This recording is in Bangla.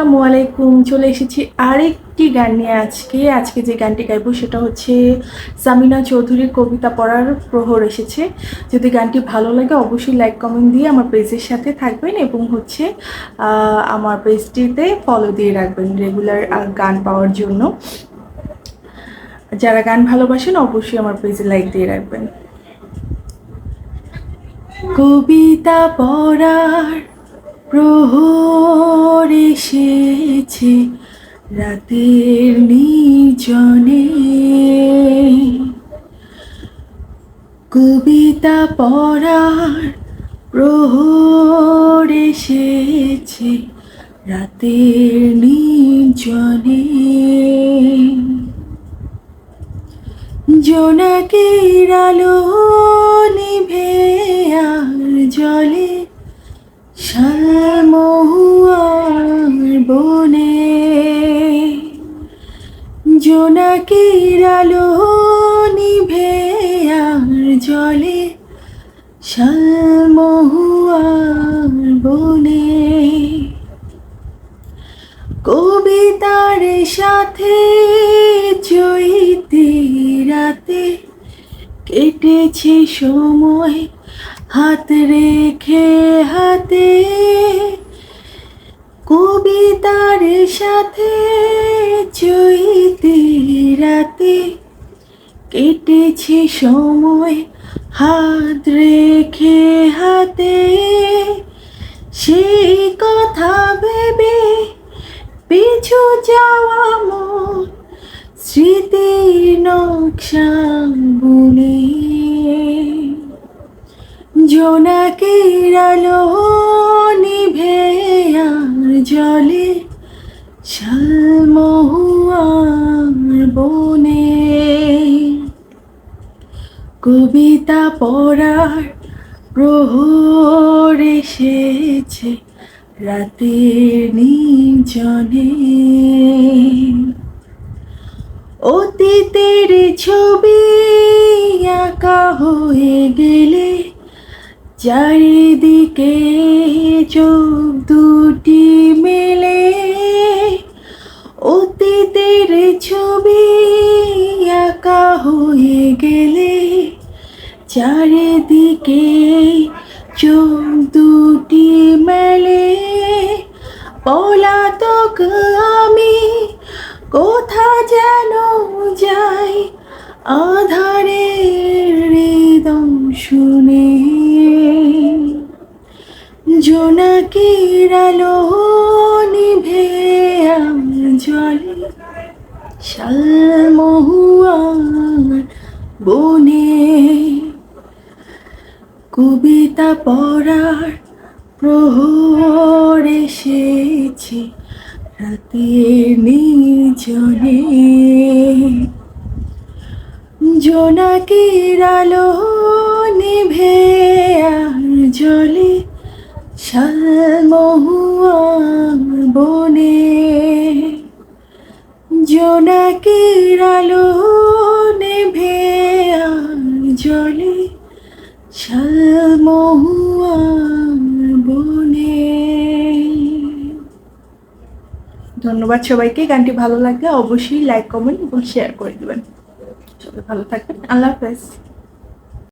আসসালামু আলাইকুম। চলে এসেছি আরেকটি গান নিয়ে আজকে। আজকে যে গানটি গাইবো সেটা হচ্ছে সামিনা চৌধুরীর কবিতা পড়ার প্রহর এসেছে। যদি গানটি ভালো লাগে অবশ্যই লাইক, কমেন্ট দিয়ে আমার পেজের সাথে থাকবেন এবং হচ্ছে আমার পেজটিতে ফলো দিয়ে রাখবেন রেগুলার গান পাওয়ার জন্য। যারা গান ভালোবাসেন অবশ্যই আমার পেজে লাইক দিয়ে রাখবেন। কবিতা পড়ার প্রহর এসেছে রাতের নির্জনে। কবিতা পড়ার প্রহর এসেছে রাতের নির্জনে। জোনাকের আলো নিভে আর জলে শালমহুয়ার জোনাকের আলো নিভে আর জলে শালমহুয়ার বনে। কবিতার সাথে চৈতি রাতে কেটেছে সময়, হাত রেখে হাতে কবিতার সাথে চৈতি রাতে কেটেছে সময় হাত রেখে হাতে। সেই কথা ভেবে পিছু যাওয়া মন স্মৃতির নকশা বুনে জোনাকের আলো নিভে আর জলে শালমহুয়ার বনে কবিতা পড়ার প্রহর এসেছে রাতের নির্জনে। অতীতের ছবি আঁকা হয়ে গেলে চারিদিকে চোখ দুটি মেলে ছবি একা হয়ে গেলে চারিদিকে চোখ দুটি মেলে। পলাতক আমি কোথা যেন যাই আধারে হৃদম শুনে। জোনাকির আলো নিভে আমার জলে বনে কবিতা পড়ার প্রহর এসেছে রাতের নির্জনে। জোনাকির আলো নিভে আর জলে শালমহুয়ার বনে। জোনাকির আলো নেভে জলে শালমহুয়ার বনে। ধন্যবাদ সবাইকে, গানটি ভালো লাগলে অবশ্যই লাইক কমেন্ট এবং শেয়ার করে দেবেন। সবাই ভালো থাকবেন। আল্লাহ হাফেজ।